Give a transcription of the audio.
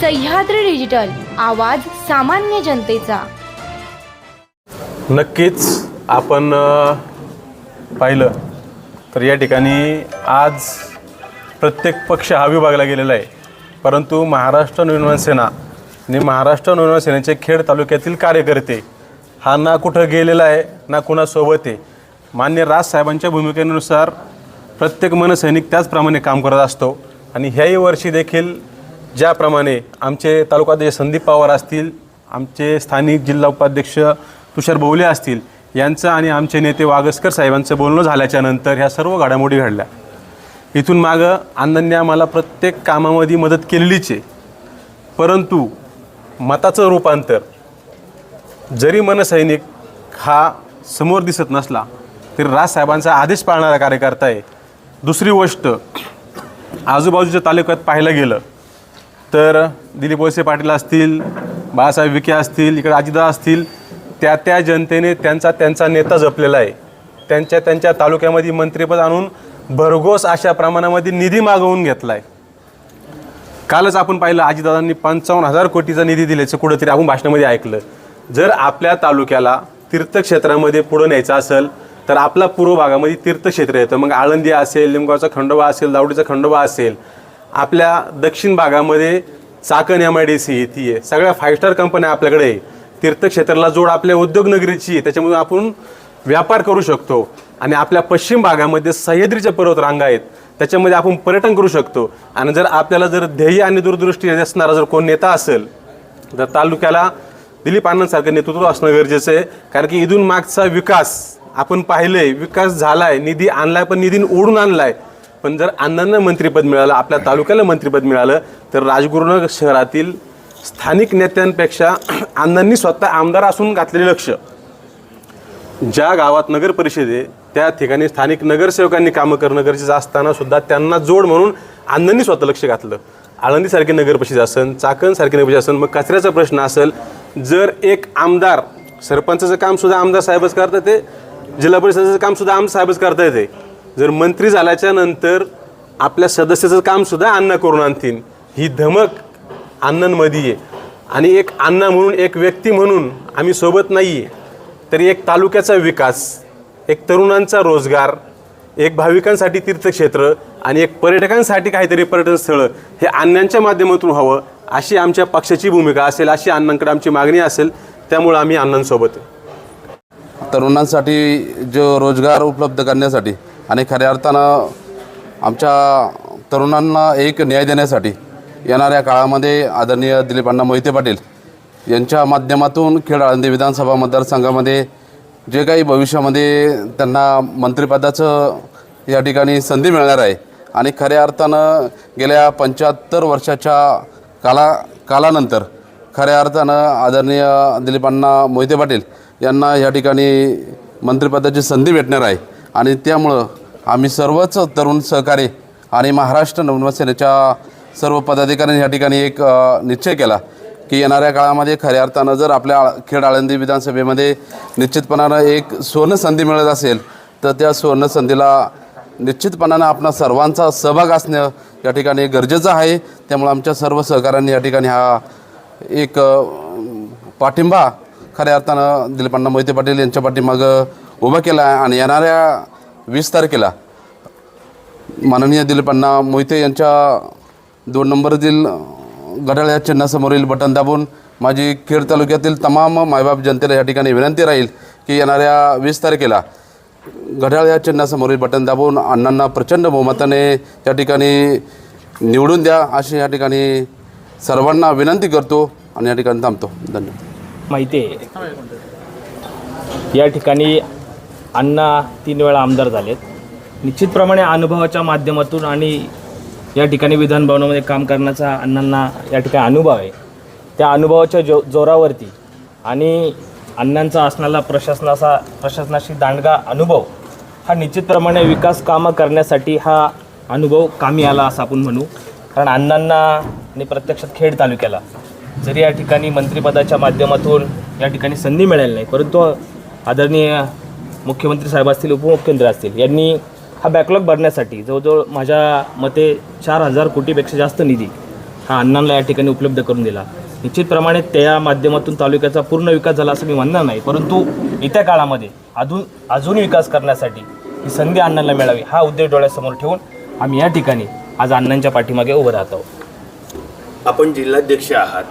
Sahyadri digital आवाज सामान्य जनतेचा. नक्कीच आपण पाहिलं तर या ठिकाणी आज प्रत्येक पक्ष हा विभागला गेलेला आहे. परंतु महाराष्ट्र निर्माण सेना आणि महाराष्ट्र निर्माण सेनेचे खेड तालुक्यातील कार्यकर्ते हा ना कुठं गेलेला आहे ना कुणासोबत आहे मान्य राजसाहेबांच्या भूमिकेनुसार प्रत्येक मनसैनिक त्याचप्रमाणे काम करत असतो. आणि ह्याही वर्षी देखील ज्याप्रमाणे आमचे तालुकाध्यक्ष संदीप पवार असतील आमचे स्थानिक जिल्हा उपाध्यक्ष तुषार बोवले असतील यांचं आणि आमचे नेते वागसकर साहेबांचं बोलणं झाल्याच्यानंतर ह्या सर्व घडामोडी घडल्या. इथून मागं अण्णांनी आम्हाला प्रत्येक कामामध्ये मदत केलेलीच आहे. परंतु मताचं रूपांतर जरी मनसैनिक हा समोर दिसत नसला तरी राजसाहेबांचा आदेश पाळणारा कार्यकर्ता आहे. दुसरी गोष्ट आजूबाजूच्या तालुक्यात पाहायला गेलं तर दिलीप वळसे पाटील असतील बाळासाहेब विखे असतील इकडे अजिदा असतील त्या त्या जनतेने त्यांचा त्यांचा नेता जपलेला आहे. त्यांच्या त्यांच्या तालुक्यामध्ये मंत्रिपद आणून भरघोस अशा प्रमाणामध्ये निधी मागवून घेतला आहे कालच आपण पाहिलं आजीदादांनी पंचावन्न हजार कोटीचा निधी दिल्याचं कुठंतरी आपण भाषणामध्ये ऐकलं. जर आपल्या तालुक्याला तीर्थक्षेत्रामध्ये पुढं न्यायचं असेल तर आपला पूर्व भागामध्ये तीर्थक्षेत्र येतं. मग आळंदी असेल लिंबगावचा खंडोबा असेल दावडीचा खंडोबा असेल आपल्या दक्षिण भागामध्ये Chakan M I D C ती आहे. सगळ्या फाईव्ह स्टार कंपन्या आपल्याकडे आहे. तीर्थक्षेत्राला जोड आपल्या उद्योगनगरीची आहे. त्याच्यामुळे आपण व्यापार करू शकतो. आणि आपल्या पश्चिम भागामध्ये सह्याद्रीच्या पर्वत रांगा आहेत. त्याच्यामध्ये आपण पर्यटन करू शकतो. आणि जर आपल्याला जर ध्येय आणि दूरदृष्टी असणारा जर कोण नेता असेल तर तालुक्याला दिलीप आनंदसारखं नेतृत्व असणं गरजेचं आहे. कारण की इथून मागचा विकास आपण पाहिलंय. विकास झाला आहे निधी आणलाय पण निधी ओढून आणलाय. पण जर अण्णांना मंत्रिपद मिळालं आपल्या तालुक्याला मंत्रिपद मिळालं तर राजगुरुनगर शहरातील स्थानिक नेत्यांपेक्षा अण्णांनी स्वतः आमदार असून घातलेले लक्ष. ज्या गावात नगर परिषद आहे त्या ठिकाणी स्थानिक नगरसेवकांनी कामं करणं गरजेचं असताना सुद्धा त्यांना जोड म्हणून अण्णांनी स्वतः लक्ष घातलं. आळंदीसारखी नगर परिषद असेल चाकणसारखी नगर असेल मग कचऱ्याचा प्रश्न असेल जर एक आमदार सरपंचाचं कामसुद्धा आमदार साहेबच करता येते जिल्हा परिषदेचं कामसुद्धा आमदार साहेबच करता येते जर मंत्री झाल्याच्यानंतर आपल्या सदस्याचं काम सुद्धा अण्णा करून आणतील. ही धमक अण्णांमध्ये आहे आणि एक अण्णा म्हणून एक व्यक्ती म्हणून आम्ही सोबत नाही आहे तरी एक तालुक्याचा विकास एक तरुणांचा रोजगार एक भाविकांसाठी तीर्थक्षेत्र आणि एक पर्यटकांसाठी काहीतरी पर्यटन स्थळं हे अण्णांच्या माध्यमातून व्हावं अशी आमच्या पक्षाची भूमिका असेल अशी अण्णांकडे आमची मागणी असेल त्यामुळं आम्ही अण्णांसोबत तरुणांसाठी जो रोजगार उपलब्ध करण्यासाठी आणि खऱ्या अर्थानं आमच्या तरुणांना एक न्याय देण्यासाठी येणाऱ्या काळामध्ये आदरणीय दिलीप अण्णा मोहिते पाटील यांच्या माध्यमातून खेड आळंदी विधानसभा मतदारसंघामध्ये जे काही भविष्यामध्ये त्यांना मंत्रिपदाचं या ठिकाणी संधी मिळणार आहे आणि खऱ्या अर्थानं गेल्या पंच्याहत्तर वर्षाच्या काला कालानंतर खऱ्या अर्थानं आदरणीय दिलीपांना मोहिते पाटील यांना या ठिकाणी मंत्रिपदाची संधी भेटणार आहे आणि त्यामुळं आम्ही सर्वच तरुण सहकारी आणि महाराष्ट्र नवनिर्माण सेनेच्या सर्व पदाधिकाऱ्यांनी या ठिकाणी एक निश्चय केला की येणाऱ्या काळामध्ये खऱ्या अर्थानं जर आपल्या खेड आळंदी विधानसभेमध्ये निश्चितपणानं एक सुवर्ण संधी मिळत असेल तर त्या सुवर्ण संधीला निश्चितपणानं आपणा सर्वांचा सहभाग असणं या ठिकाणी गरजेचं आहे. त्यामुळे आमच्या सर्व सहकाऱ्यांनी या ठिकाणी हा एक पाठिंबा खऱ्या अर्थानं दिलीपांना मोहिते पाटील यांच्या पाठीमागं उभा केला आहे. आणि येणाऱ्या वीस तारखेला. माननीय दिलीपांना मोहिते यांच्या दोन नंबरतील घड्याळ या चिन्हासमोरील बटन दाबून. माझी खेड तालुक्यातील तमाम मायबाप जनतेला या ठिकाणी विनंती राहील की येणाऱ्या वीस तारखेला घड्याळ या चिन्हासमोरील बटन दाबून. अण्णांना प्रचंड बहुमताने त्या ठिकाणी निवडून द्या अशी या ठिकाणी सर्वांना विनंती करतो आणि या ठिकाणी थांबतो. धन्यवाद. माहिती आहे. या ठिकाणी अण्णा तीन वेळा आमदार झालेत. निश्चितप्रमाणे अनुभवाच्या माध्यमातून आणि या ठिकाणी विधानभवनामध्ये काम करण्याचा अण्णांना या ठिकाणी अनुभव आहे. त्या अनुभवाच्या जो जोरावरती आणि अण्णांचा असणारा प्रशासनाचा प्रशासनाशी दांडगा अनुभव हा निश्चितप्रमाणे विकास कामं करण्यासाठी हा अनुभव कामी आला असं आपण म्हणू. कारण अण्णांना आणि प्रत्यक्षात खेड तालुक्याला जरी या ठिकाणी मंत्रिपदाच्या माध्यमातून या ठिकाणी संधी मिळाली नाही परंतु आदरणीय मुख्यमंत्री साहेब असतील उपमुख्यमंत्री असतील यांनी हा बॅकलॉग भरण्यासाठी जवळजवळ माझ्या मते चार हजार कोटीपेक्षा जास्त निधी हा अण्णांना या ठिकाणी उपलब्ध करून दिला. निश्चितप्रमाणे त्या माध्यमातून तालुक्याचा पूर्ण विकास झाला असं मी म्हणणार नाही परंतु येत्या काळामध्ये अजून अजून विकास करण्यासाठी ही संधी अण्णांना मिळावी हा उद्देश डोळ्यासमोर ठेवून आम्ही या ठिकाणी आज अण्णांच्या पाठीमागे उभं राहत आहोत. आपण जिल्हाध्यक्ष आहात.